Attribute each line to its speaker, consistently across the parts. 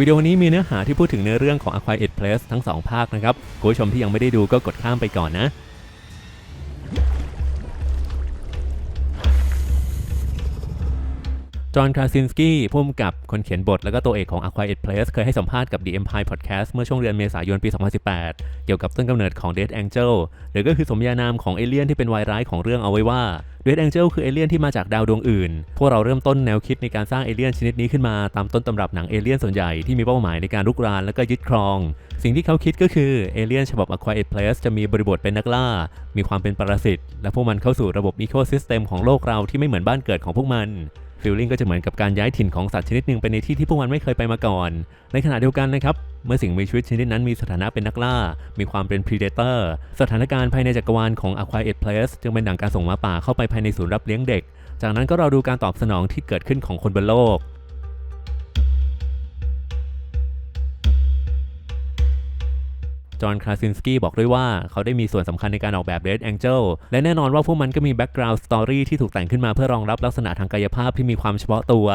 Speaker 1: วิดีโอนี้มีเนื้อหาที่พูดถึงเนื้อเรื่องของ A Quiet Place ทั้ง 2 ภาคนะครับคุณผู้ชมที่ยังไม่ได้ดูก็กดข้ามไปก่อนนะ จอห์นคราซินสกี้ผู้กำกับคนเขียนบทแล้วก็ตัวเอกของ A Quiet Place เคยให้สัมภาษณ์กับ The Empire Podcast เมื่อช่วงเดือนเมษายนปี 2018 เกี่ยวกับต้นกำเนิดของ Dead Angel หรือก็คือสมญานามของเอเลี่ยนที่เป็นวายร้ายของเรื่องเอาไว้ว่า Dead Angel คือเอเลี่ยนที่มาจากดาวดวงอื่น พวกเราเริ่มต้นแนวคิดในการสร้างเอเลี่ยนชนิดนี้ขึ้นมาตามต้นตำรับหนังเอเลี่ยนส่วนใหญ่ที่มีเป้าหมายในการรุกรานและก็ยึดครอง สิ่งที่เขาคิดก็คือเอเลี่ยนฉบับ A Quiet Place จะมีบริบทเป็นนักล่า มีความเป็นปรสิตและพวกมันเข้าสู่ระบบอีโคซิสเต็มของโลกเราที่ไม่เหมือนบ้านเกิดของพวกมัน ฟิลลิ่งก็จะเหมือนกับการย้ายถิ่นของสัตว์ชนิดหนึ่งไปในที่ที่พวกมันไม่เคยไปมาก่อน ในขณะเดียวกันนะครับ เมื่อสิ่งมีชีวิตชนิดนั้นมีสถานะเป็นนักล่า มีความเป็น predator สถานการณ์ภายในจักรวาลของ A Quiet Place จึงเป็นดังการส่งหมาป่าเข้าไปภายในศูนย์รับเลี้ยงเด็ก จากนั้นก็เราดูการตอบสนองที่เกิดขึ้นของคนบนโลก จอห์นคราซินสกี้บอกด้วยว่าเขาได้มีส่วนสำคัญในการออกแบบ Red Angel และแน่นอนว่าพวกมันก็มีแบ็กกราวด์สตอรี่ที่ถูกแต่งขึ้นมาเพื่อรองรับลักษณะทางกายภาพที่มีความเฉพาะตัว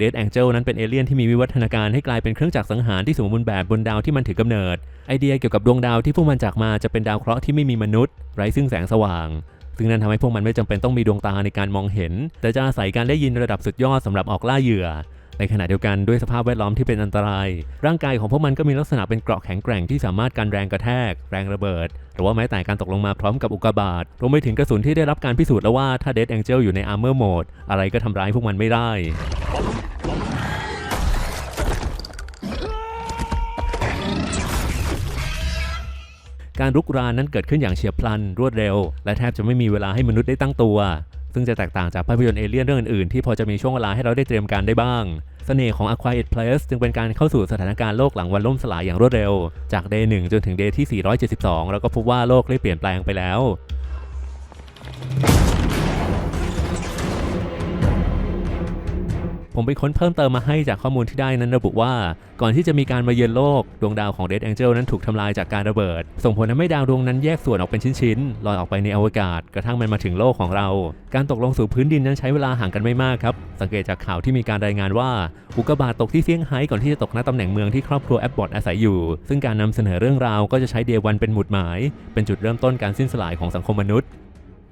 Speaker 1: Dead Angel นั้นเป็นเอเลี่ยนที่มีวิวัฒนาการให้กลายเป็นเครื่องจักรสังหารที่สมบูรณ์แบบบนดาวที่มันถือกำเนิด ไอเดียเกี่ยวกับดวงดาวที่พวกมันจากมาจะเป็นดาวเคราะห์ที่ไม่มีมนุษย์ ไร้ซึ่งแสงสว่าง ซึ่งนั่นทำให้พวกมันไม่จำเป็นต้องมีดวงตาในการมองเห็น แต่จะอาศัยการได้ยินระดับสุดยอดสำหรับออกล่าเหยื่อ ในขณะเดียวกันด้วยสภาพแวดล้อมที่เป็นอันตราย ร่างกายของพวกมันก็มีลักษณะเป็นเกราะแข็งแกร่งที่สามารถกันแรงกระแทก แรงระเบิด หรือว่าแม้แต่การตกลงมาพร้อมกับอุกกาบาตรวมไปถึงกระสุนที่ได้รับการพิสูจน์แล้วว่าถ้า Dead Angel อยู่ใน Armor Mode อะไรก็ทำร้ายพวกมันไม่ได้การรุกรานนั้นเกิดขึ้นอย่างเฉียบพลันรวดเร็ว และแทบจะไม่มีเวลาให้มนุษย์ได้ตั้งตัว ซึ่งจะแตกต่างจากภาพยนตร์เอเลี่ยนเรื่องอื่นๆ ที่พอจะมีช่วงเวลาให้เราได้เตรียมการได้บ้าง เสน่ห์ของ A Quiet Place จึงเป็นการเข้าสู่สถานการณ์โลกหลังวันล่มสลายอย่างรวดเร็ว จาก Day 1จนถึง Day ที่ 472 แล้วก็พบว่าโลกได้เปลี่ยนแปลงไปแล้ว ผมไปค้นเพิ่มเติมมาให้จากข้อมูลที่ได้นั้นระบุว่า ก่อนที่จะมีการมาเยือนโลก ดวงดาวของ Dead Angel นั้นถูกทำลายจากการระเบิด ส่งผลทำให้ดาวดวงนั้นแยกส่วนออกเป็นชิ้นๆลอยออกไปในอวกาศ กระทั่งมันมาถึงโลกของเรา การตกลงสู่พื้นดินนั้นใช้เวลาห่างกันไม่มากครับสังเกตจากข่าวที่มีการรายงานว่าอุกกาบาตตกที่เซี่ยงไฮ้ก่อนที่จะตกณตำแหน่งเมืองที่ครอบครัวแอปบอทอาศัยอยู่ ซึ่งการนำเสนอเรื่องราวก็จะใช้เดวันเป็นหมุดหมาย เป็นจุดเริ่มต้นการสิ้นสลายของสังคมมนุษย์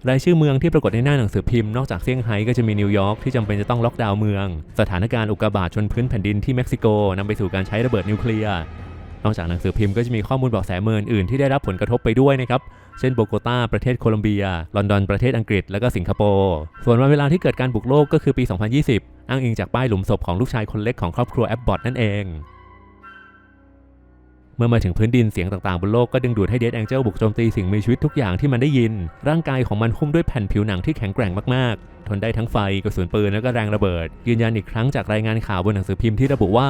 Speaker 1: รายชื่อเมืองที่ปรากฏในหน้าหนังสือพิมพ์นอกจากเซี่ยงไฮ้ก็จะมีนิวยอร์กที่จำเป็นจะต้องล็อกดาวน์เมือง สถานการณ์อุกกาบาตชนพื้นแผ่นดินที่เม็กซิโกนำไปสู่การใช้ระเบิดนิวเคลียร์นอกจากหนังสือพิมพ์ก็จะมีข้อมูลเบาะแสเมืองอื่นที่ได้รับผลกระทบไปด้วยนะครับ เช่นโบโกตาประเทศโคลอมเบีย ลอนดอนประเทศอังกฤษ และก็สิงคโปร์ ส่วนวันเวลาที่เกิดการบุกโลกก็คือปี 2020 อ้างอิงจากป้ายหลุมศพของลูกชายคนเล็กของครอบครัวแอปบอทนั่นเอง เมื่อมาถึงพื้นดินเสียงต่างๆบนโลกก็ดึงดูดให้เดดแองเจิลบุกโจมตีสิ่งมีชีวิตทุกอย่างที่มันได้ยิน ร่างกายของมันหุ้มด้วยแผ่นผิวหนังที่แข็งแกร่งมากๆ ทนได้ทั้งไฟกระสุนปืนและก็แรงระเบิด ยืนยันอีกครั้งจากรายงานข่าวบนหนังสือพิมพ์ที่ระบุว่า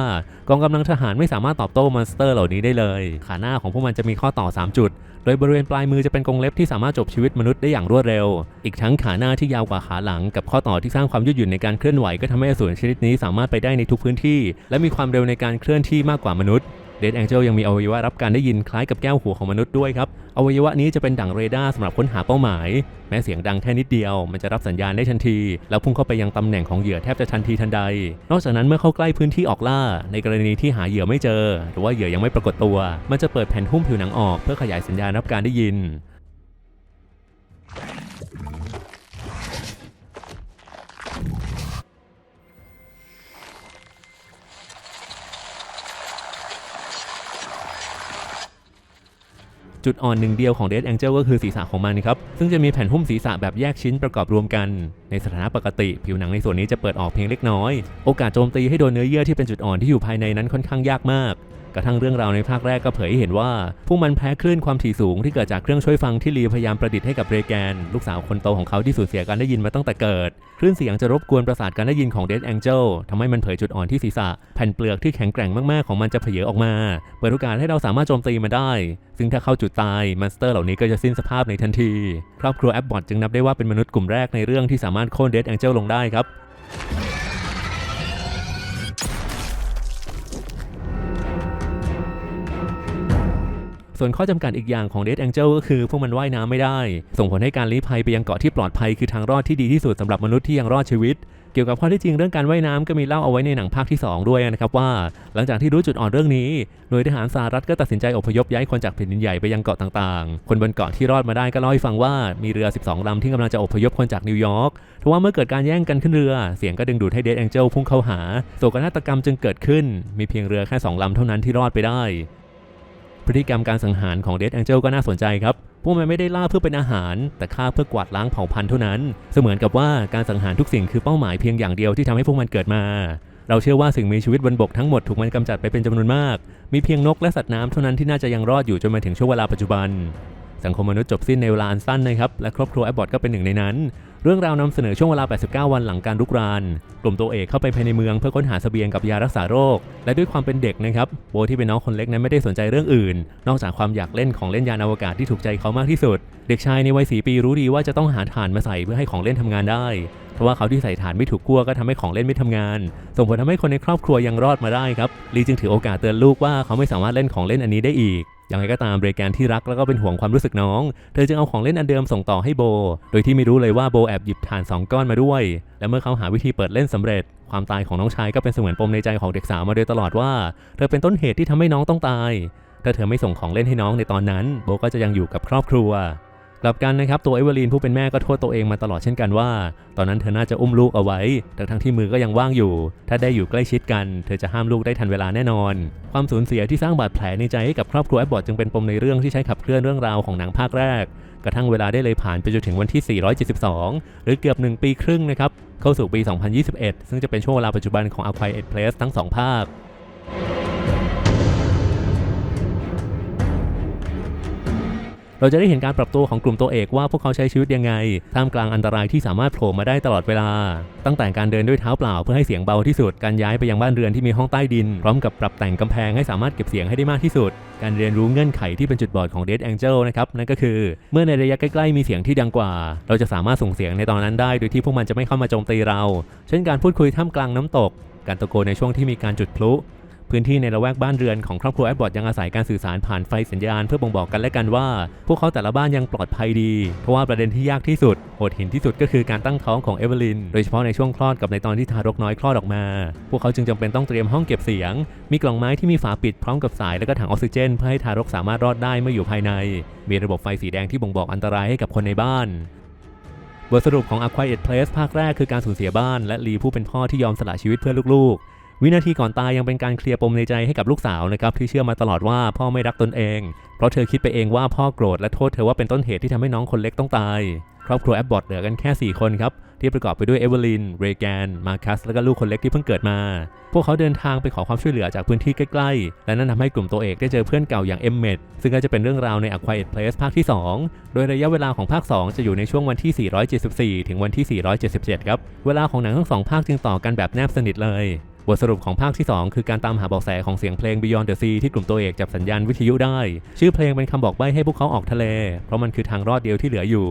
Speaker 1: กองกำลังทหารไม่สามารถตอบโต้มอนสเตอร์เหล่านี้ได้เลย ขาหน้าของพวกมันจะมีข้อต่อ 3 จุด โดยบริเวณปลายมือจะเป็นกรงเล็บที่สามารถจบชีวิตมนุษย์ได้อย่างรวดเร็ว อีกทั้งขาหน้าที่ยาวกว่าขาหลัง กับข้อต่อที่สร้างความยืดหยุ่นในการเคลื่อนไหวก็ทำให้อสูรชนิดนี้สามารถไปได้ในทุกพื้นที่ และมีความเร็วในการเคลื่อนที่มากกว่ามนุษย์ เดดแองเจิลยังมีอวัยวะรับการได้ยินคล้ายกับแก้วหูของมนุษย์ด้วยครับ อวัยวะนี้จะเป็นดั่งเรดาร์สำหรับค้นหาเป้าหมาย แม้เสียงดังแค่นิดเดียว มันจะรับสัญญาณได้ทันที แล้วพุ่งเข้าไปยังตำแหน่งของเหยื่อแทบจะทันทีทันใด นอกจากนั้นเมื่อเข้าใกล้พื้นที่ออกล่า ในกรณีที่หาเหยื่อไม่เจอ หรือว่าเหยื่อยังไม่ปรากฏตัว มันจะเปิดแผ่นหุ้มผิวหนังออกเพื่อขยายสัญญาณรับการได้ยิน จุดอ่อนหนึ่งเดียวของ Dead Angel ก็คือศีรษะของมันครับ ซึ่งจะมีแผ่นหุ้มศีรษะแบบแยกชิ้นประกอบรวมกัน ในสถานะปกติผิวหนังในส่วนนี้จะเปิดออกเพียงเล็กน้อย โอกาสโจมตีให้โดนเนื้อเยื่อที่เป็นจุดอ่อนที่อยู่ภายในนั้นค่อนข้างยากมาก กระทั่งเรื่องราวในภาคแรกก็เผยให้เห็นว่า พวกมันแพ้คลื่นความถี่สูงที่เกิดจากเครื่องช่วยฟังที่ลีพยายามประดิษฐ์ให้กับเรแกน ลูกสาวคนโตของเขาที่สูญเสียการได้ยินมาตั้งแต่เกิด คลื่นเสียงจะรบกวนประสาทการได้ยินของ Dead Angel ทำให้มันเผยจุดอ่อนที่ศีรษะ แผ่นเปลือกที่แข็งแกร่งมากๆของมันจะเผยออกมา เปิดโอกาสให้เราสามารถโจมตีมันได้ ซึ่งถ้าเข้าจุดตายมอนสเตอร์เหล่านี้ก็จะสิ้นสภาพในทันที ครอบครัวแอปบอทจึงนับได้ว่าเป็นมนุษย์กลุ่มแรกในเรื่องที่สามารถโค่น Dead Angel ลงได้ครับ ส่วนข้อจำกัดอีกอย่างของ Dead Angel ก็คือพวกมันว่ายน้ำไม่ได้ ส่งผลให้การลี้ภัยไปยังเกาะที่ปลอดภัยคือทางรอดที่ดีที่สุดสำหรับมนุษย์ที่ยังรอดชีวิต เกี่ยวกับข้อที่จริงเรื่องการว่ายน้ำก็มีเล่าเอาไว้ในหนังภาคที่ 2 ด้วยนะครับว่า หลังจากที่รู้จุดอ่อนเรื่องนี้หน่วยทหารสหรัฐก็ตัดสินใจอพยพย้ายคนจากแผ่นดินใหญ่ไปยังเกาะต่างๆ คนบนเกาะที่รอดมาได้ก็เล่าให้ฟังว่ามีเรือ 12 ลำที่กำลังจะอพยพคนจากนิวยอร์กทว่าเมื่อเกิดการแย่งกันขึ้นเรือ เสียงก็ดึงดูดให้เดดแองเจิลพุ่งเข้าหาโศกนาฏกรรมจึงเกิดขึ้น มีเพียงเรือแค่สองลำเท่านั้นที่รอดไปได้ พฤติกรรมการสังหารของเดดแองเจิลก็น่าสนใจครับ พวกมันไม่ได้ล่าเพื่อเป็นอาหาร แต่ฆ่าเพื่อกวาดล้างเผ่าพันธุ์เท่านั้น เสมือนกับว่าการสังหารทุกสิ่งคือเป้าหมายเพียงอย่างเดียวที่ทำให้พวกมันเกิดมา เราเชื่อว่าสิ่งมีชีวิตบนบกทั้งหมดถูกมันกำจัดไปเป็นจำนวนมาก มีเพียงนกและสัตว์น้ำเท่านั้นที่น่าจะยังรอดอยู่จนมาถึงช่วงเวลาปัจจุบัน สังคมมนุษย์จบสิ้นในเวลาอันสั้นนะครับ และครอบครัวแอบบอทก็เป็นหนึ่งในนั้น เรื่องราวนำเสนอช่วงเวลา 89 วันหลังการรุกราน กลุ่มตัวเอกเข้าไปภายในเมืองเพื่อค้นหาสเสบียงกับยารักษาโรค และด้วยความเป็นเด็กนะครับโบที่เป็นน้องคนเล็กนั้นไม่ได้สนใจเรื่องอื่น นอกจากความอยากเล่นของเล่นยานอวกาศที่ถูกใจเขามากที่สุด เด็กชายในวัยสีปีรู้ดีว่าจะต้องหาถ่านมาใส่เพื่อให้ของเล่นทำงานได้เพราะว่าเขาที่ใส่ถ่านไม่ถูกกั้วก็ทำให้ของเล่นไม่ทำงาน ส่งผลทำให้คนในครอบครัวยังรอดมาได้ครับลีจึงถือโอกาสเตือนลูกว่าเขาไม่สามารถเล่นของเล่นอันนี้ได้อีก ย่างไรก็ตามเบรแกนที่รักแล้วก็เป็นห่วงความรู้สึกน้อง เธอจึงเอาของเล่นอันเดิมส่งต่อให้โบ โดยที่ไม่รู้เลยว่าโบแอบหยิบถ่านสองก้อนมาด้วย และเมื่อเขาหาวิธีเปิดเล่นสำเร็จ ความตายของน้องชายก็เป็นเสมือนปมในใจของเด็กสาวมาโดยตลอดว่า เธอเป็นต้นเหตุที่ทำให้น้องต้องตาย ถ้าเธอไม่ส่งของเล่นให้น้องในตอนนั้น โบก็จะยังอยู่กับครอบครัว กลับกันนะครับตัวเอเวอรีนผู้เป็นแม่ก็โทษตัวเองมาตลอดเช่นกันว่า ตอนนั้นเธอน่าจะอุ้มลูกเอาไว้ ทั้งทั้งที่มือก็ยังว่างอยู่ ถ้าได้อยู่ใกล้ชิดกัน เธอจะห้ามลูกได้ทันเวลาแน่นอน ความสูญเสียที่สร้างบาดแผลในใจให้กับครอบครัวแอบบอดจึงเป็นปมในเรื่องที่ใช้ขับเคลื่อนเรื่องราวของหนังภาคแรก กระทั่งเวลาได้เลยผ่านไปจนถึงวันที่ 472 หรือเกือบ 1 ปีครึ่งนะครับเข้าสู่ปี 2021 ซึ่งจะเป็นช่วงเวลาปัจจุบันของ A Quiet Place ทั้งสองภาค เราจะได้เห็นการปรับตัวของกลุ่มตัวเอกว่าพวกเขาใช้ชีวิตยังไง ท่ามกลางอันตรายที่สามารถโผล่มาได้ตลอดเวลา ตั้งแต่การเดินด้วยเท้าเปล่าเพื่อให้เสียงเบาที่สุด การย้ายไปยังบ้านเรือนที่มีห้องใต้ดิน พร้อมกับปรับแต่งกำแพงให้สามารถเก็บเสียงให้ได้มากที่สุด การเรียนรู้เงื่อนไขที่เป็นจุดบอดของ Dead Angel นะครับนั่นก็คือ เมื่อในระยะใกล้ๆมีเสียงที่ดังกว่า เราจะสามารถส่งเสียงในตอนนั้นได้ โดยที่พวกมันจะไม่เข้ามาโจมตีเรา เช่นการพูดคุยท่ามกลางน้ำตกการตะโกนในช่วงที่มีการจุดพลุ พื้นที่ในละแวกบ้านเรือนของครอบครัวแอบบอดยังอาศัยการสื่อสารผ่านไฟสัญญาณเพื่อบ่งบอกกันและกันว่า พวกเขาแต่ละบ้านยังปลอดภัยดี เพราะว่าประเด็นที่ยากที่สุดโหดหินที่สุดก็คือการตั้งท้องของเอเวอร์ลินโดยเฉพาะในช่วงคลอดกับในตอนที่ทารกน้อยคลอดออกมา พวกเขาจึงจำเป็นต้องเตรียมห้องเก็บเสียง มีกล่องไม้ที่มีฝาปิดพร้อมกับสายและก็ถังออกซิเจน เพื่อให้ทารกสามารถรอดได้เมื่ออยู่ภายใน มีระบบไฟสีแดงที่บ่งบอกอันตรายให้กับคนในบ้านบทสรุปของ A Quiet Place ภาคแรกคือการสูญเสียบ้านและลีผู้เป็นพ่อที่ยอมสละชีวิตเพื่อลูกๆ วินาทีก่อนตายยังเป็นการเคลียร์ปมในใจให้กับลูกสาวนะครับที่เชื่อมาตลอดว่าพ่อไม่รักตนเอง เพราะเธอคิดไปเองว่าพ่อโกรธและโทษเธอว่าเป็นต้นเหตุที่ทำให้น้องคนเล็กต้องตาย ครอบครัวแอบบอทเหลือกันแค่ 4 คนครับที่ประกอบไปด้วยเอเวอร์ลิน เรแกน มาคัส และก็ลูกคนเล็กที่เพิ่งเกิดมา พวกเขาเดินทางไปขอความช่วยเหลือจากพื้นที่ใกล้ๆ และนั่นทำให้กลุ่มตัวเอกได้เจอเพื่อนเก่าอย่างเอมเมดซึ่งก็จะเป็นเรื่องราวใน A Quiet Place ภาคที่ 2 โดยระยะเวลาของภาค 2 จะอยู่ในช่วงวันที่ 474 ถึงวันที่ 477 ครับ เวลาของหนังทั้งสองภาคจึงต่อกันแบบแนบสนิทเลย บทสรุปของภาคที่ 2 คือการตามหาเบาะแสของเสียงเพลง Beyond the Sea ที่กลุ่มตัวเอกจับสัญญาณวิทยุได้ ชื่อเพลงเป็นคำบอกใบ้ให้พวกเขาออกทะเล เพราะมันคือทางรอดเดียวที่เหลืออยู่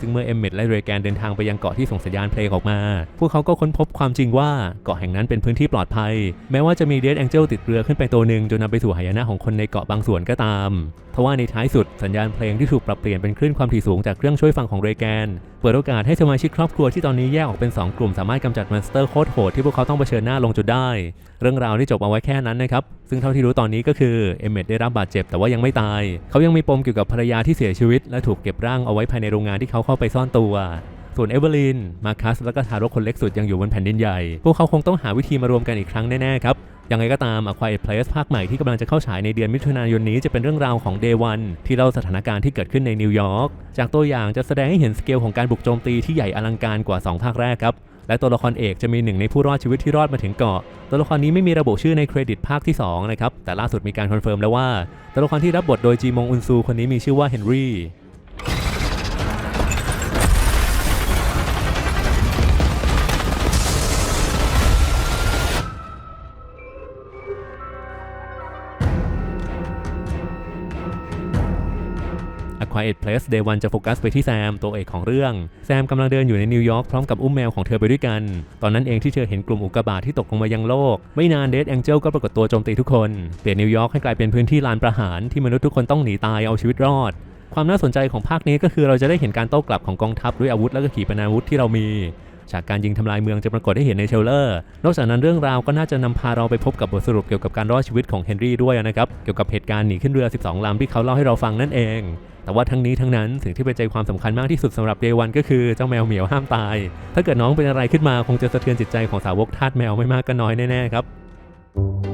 Speaker 1: ซึ่งเมื่อเอมเมดและเรแกนเดินทางไปยังเกาะที่ส่งสัญญาณเพลงออกมา พวกเขาก็ค้นพบความจริงว่าเกาะแห่งนั้นเป็นพื้นที่ปลอดภัย แม้ว่าจะมีเดดแองเจิลติดเรือขึ้นไปตัวหนึ่งจนนำไปสู่หายนะของคนในเกาะบางส่วนก็ตามทว่าในท้ายสุดสัญญาณเพลงที่ถูกปรับเปลี่ยนเป็นคลื่นความถี่สูงจากเครื่องช่วยฟังของเรแกนเปิดโอกาสให้สมาชิกครอบครัวที่ตอนนี้แยกออกเป็น 2 กลุ่มสามารถกำจัดมอนสเตอร์โคตรโหดที่พวกเขาต้องเผชิญหน้าลงจุดได้ เรื่องราวที่จบเอาไว้แค่นั้นนะครับ ซึ่งเท่าที่รู้ตอนนี้ก็คือเอเมดได้รับบาดเจ็บแต่ว่ายังไม่ตาย เขายังมีปมเกี่ยวกับภรรยาที่เสียชีวิต และถูกเก็บร่างเอาไว้ภายในโรงงานที่เขาเข้าไปซ่อนตัว ส่วนเอเวอร์ลิน มาคัสและก็ทารกคนเล็กสุดยังอยู่บนแผ่นดินใหญ่ พวกเขาคงต้องหาวิธีมารวมกันอีกครั้งแน่ๆครับ ยังไงก็ตาม A Quiet Place ภาคใหม่ที่กำลังจะเข้าฉายในเดือนมิถุนายนนี้จะเป็นเรื่องราวของ Day One ที่เล่าสถานการณ์ที่เกิดขึ้นในนิวยอร์กจากตัวอย่างจะแสดงให้เห็นสเกลของการบุกโจมตีที่ใหญ่อลังการกว่า 2 ภาคแรกครับและตัวละครเอกจะมีหนึ่งในผู้รอดชีวิตที่รอดมาถึงเกาะ ตัวละครนี้ไม่มีระบุชื่อในเครดิตภาคที่2นะครับ แต่ล่าสุดมีการคอนเฟิร์มแล้วว่า ตัวละครที่รับบทโดยจีมงอุนซูคนนี้มีชื่อว่าเฮนรี่ Quiet Place Day 1จะโฟกัสไปที่แซมตัวเอกของเรื่อง แซมกำลังเดินอยู่ในนิวยอร์กพร้อมกับอุ้มแมวของเธอไปด้วยกัน ตอนนั้นเองที่เธอเห็นกลุ่มอุกกาบาตที่ตกลงมายังโลก ไม่นานเดดแองเจิลก็ปรากฏตัวโจมตีทุกคน เปลี่ยนนิวยอร์กให้กลายเป็นพื้นที่ลานประหารที่มนุษย์ทุกคนต้องหนีตายเอาชีวิตรอด ความน่าสนใจของภาคนี้ก็คือเราจะได้เห็นการโต้กลับของกองทัพด้วยอาวุธและก็ขีปนาวุธที่เรามี จากการยิงทำลายเมืองจะปรากฏให้เห็นในเทรลเลอร์ นอกจากนั้นเรื่องราวก็น่าจะนำพาเราไปพบกับบทสรุปเกี่ยวกับการรอดชีวิตของเฮนรี่ด้วยนะครับ เกี่ยวกับเหตุการณ์หนีขึ้นเรือ 12 ลำที่เขาเล่าให้เราฟังนั่นเอง แต่ว่าทั้งนี้ทั้งนั้นสิ่งที่เป็นใจความสำคัญมากที่สุดสำหรับเดวันก็คือเจ้าแมวเหมียวห้ามตาย ถ้าเกิดน้องเป็นอะไรขึ้นมาคงจะสะเทือนจิตใจของสาวกทาสแมวไม่มากก็น้อยแน่ๆครับ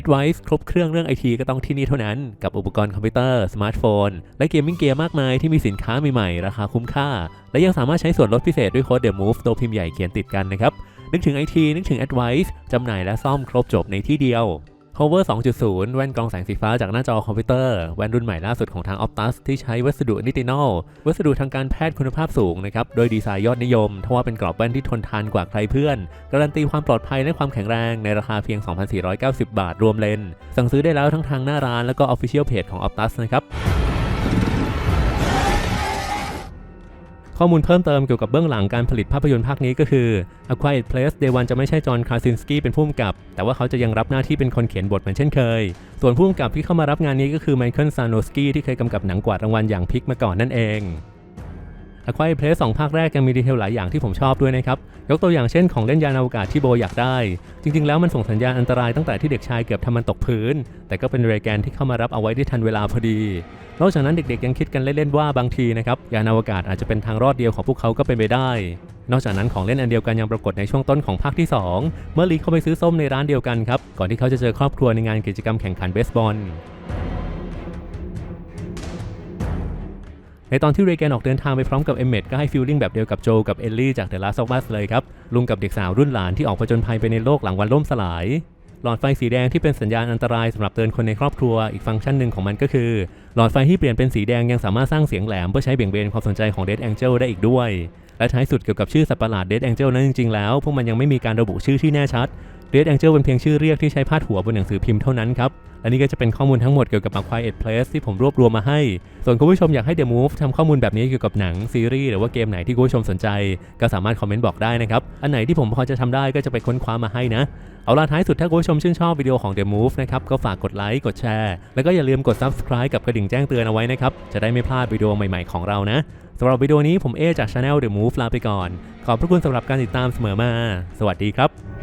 Speaker 1: Advice ครบเครื่องเรื่องไอทีก็ต้องที่นี่เท่านั้น กับอุปกรณ์คอมพิวเตอร์ สมาร์ทโฟน และเกมมิ่งเกียร์มากมายที่มีสินค้าใหม่ๆ ราคาคุ้มค่า และยังสามารถใช้ส่วนลดพิเศษด้วยโค้ด The Move ตัวพิมพ์ใหญ่เขียนติดกันนะครับ นึกถึงไอทีนึกถึง Advice จำหน่ายและซ่อมครบจบในที่เดียว Cover 2.0 แว่นกรองแสงสีฟ้าจากหน้าจอคอมพิวเตอร์ แว่นรุ่นใหม่ล่าสุดของทาง Optus ที่ใช้วัสดุนิตินอลวัสดุทางการแพทย์คุณภาพสูงนะครับ โดยดีไซน์ยอดนิยม ทว่าเป็นกรอบแว่นที่ทนทานกว่าใครเพื่อน การันตีความปลอดภัยและความแข็งแรงในราคาเพียง 2,490 บาทรวมเลน สั่งซื้อได้แล้วทั้งทางหน้าร้านแล้วก็ Official Page ของ Optus นะครับ ข้อมูลเพิ่มเติมเกี่ยวกับเบื้องหลังการผลิตภาพยนตร์ภาคนี้ก็คือ A Quiet Place Day One จะไม่ใช่จอห์นคราซินสกี้เป็นผู้กำกับ แต่ว่าเขาจะยังรับหน้าที่เป็นคนเขียนบทเหมือนเช่นเคย ส่วนผู้กำกับที่เข้ามารับงานนี้ก็คือไมเคิลซานโนสกี้ที่เคยกำกับหนังกวาดรางวัลอย่างพิกมาก่อนนั่นเอง A Quiet Place สองภาคแรกยังมีดีเทลหลายอย่างที่ผมชอบด้วยนะครับ ยกตัวอย่างเช่นของเล่นยานอวกาศที่โบอยากได้ จริงๆ แล้วมันส่งสัญญาณอันตรายตั้งแต่ที่เด็กชายเกือบทำมันตกพื้น แต่ก็เป็นเรแกนที่เข้ามารับเอาไว้ได้ทันเวลาพอดี นอกจากนั้นเด็กๆยังคิดกันเล่นๆว่าบางทีนะครับยานอวกาศอาจจะเป็นทางรอดเดียวของพวกเขาก็เป็นไปได้นอกจากนั้นของเล่นอันเดียวกันยังปรากฏในช่วงต้นของภาคที่ 2 เมื่อลีเข้าไปซื้อส้มในร้านเดียวกันครับ ก่อนที่เขาจะเจอครอบครัวในงานกิจกรรมแข่งขันเบสบอล ในตอนที่เรแกนออกเดินทางไปพร้อมกับเอมเมดก็ให้ฟีลลิ่งแบบเดียวกับโจกับเอลลี่จาก The Last of Us เลยครับ ลุงกับเด็กสาวรุ่นหลานที่ออกผจญภัยไปในโลกหลังวันล่มสลาย หลอดไฟสีแดงที่เป็นสัญญาณอันตรายสำหรับเตือนคนในครอบครัวอีกฟังก์ชันหนึ่งของมันก็คือ หลอดไฟที่เปลี่ยนเป็นสีแดงยังสามารถสร้างเสียงแหลมเพื่อใช้เบี่ยงเบนความสนใจของ Dead Angel ได้อีกด้วยและท้ายสุดเกี่ยวกับชื่อสัตว์ประหลาด Dead Angel นั้นจริงๆแล้วพวกมันยังไม่มีการระบุชื่อที่แน่ชัด Dead Angel เป็นเพียงชื่อเรียกที่ใช้พาดหัวบนหนังสือพิมพ์เท่านั้นครับ และนี่ก็จะเป็นข้อมูลทั้งหมดเกี่ยวกับ A Quiet Place ที่ผมรวบรวมมาให้ ส่วนคุณผู้ชมอยากให้ The Move ทำข้อมูลแบบนี้เกี่ยวกับหนังซีรีส์หรือว่าเกมไหนที่คุณผู้ชมสนใจ ก็สามารถคอมเมนต์บอกได้นะครับ อันไหนที่ผมพอจะทำได้ก็จะไปค้นคว้ามาให้นะ เอาล่ะท้ายสุดถ้าคุณผู้ชมชื่นชอบวิดีโอของ The Move นะครับก็ฝากกดไลค์กดแชร์แล้วก็อย่าลืมกด Subscribe กับกระดิ่งแจ้งเตือนเอาไว้นะครับจะได้ไม่พลาดวิดีโอใหม่ๆของเรานะสำหรับวิดีโอนี้ผมเอจาก Channel The Move ลาไปก่อน ขอบพระคุณสำหรับการติดตามเสมอมา สวัสดีครับ